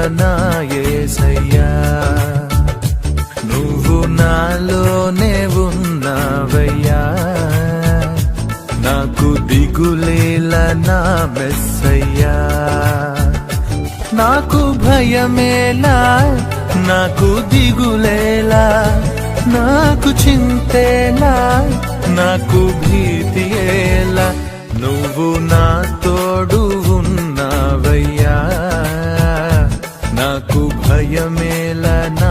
భయమేల నా యేసయ్యా నువ్వు నాలోనే ఉన్నావయ్యా. నాకు దిగులేల నా మెస్సయ్యా. నాకు భయమేలా నాకు దిగులేలా నాకు చింతేలా నాకు భీతి ఎలా నువ్వు నా తోడు ఉన్న భయమేలా నా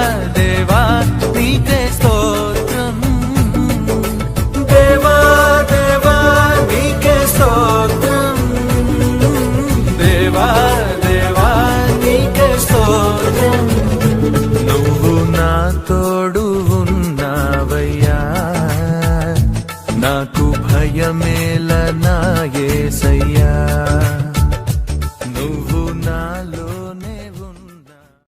నాకు భయమేల నా యేసయ్యా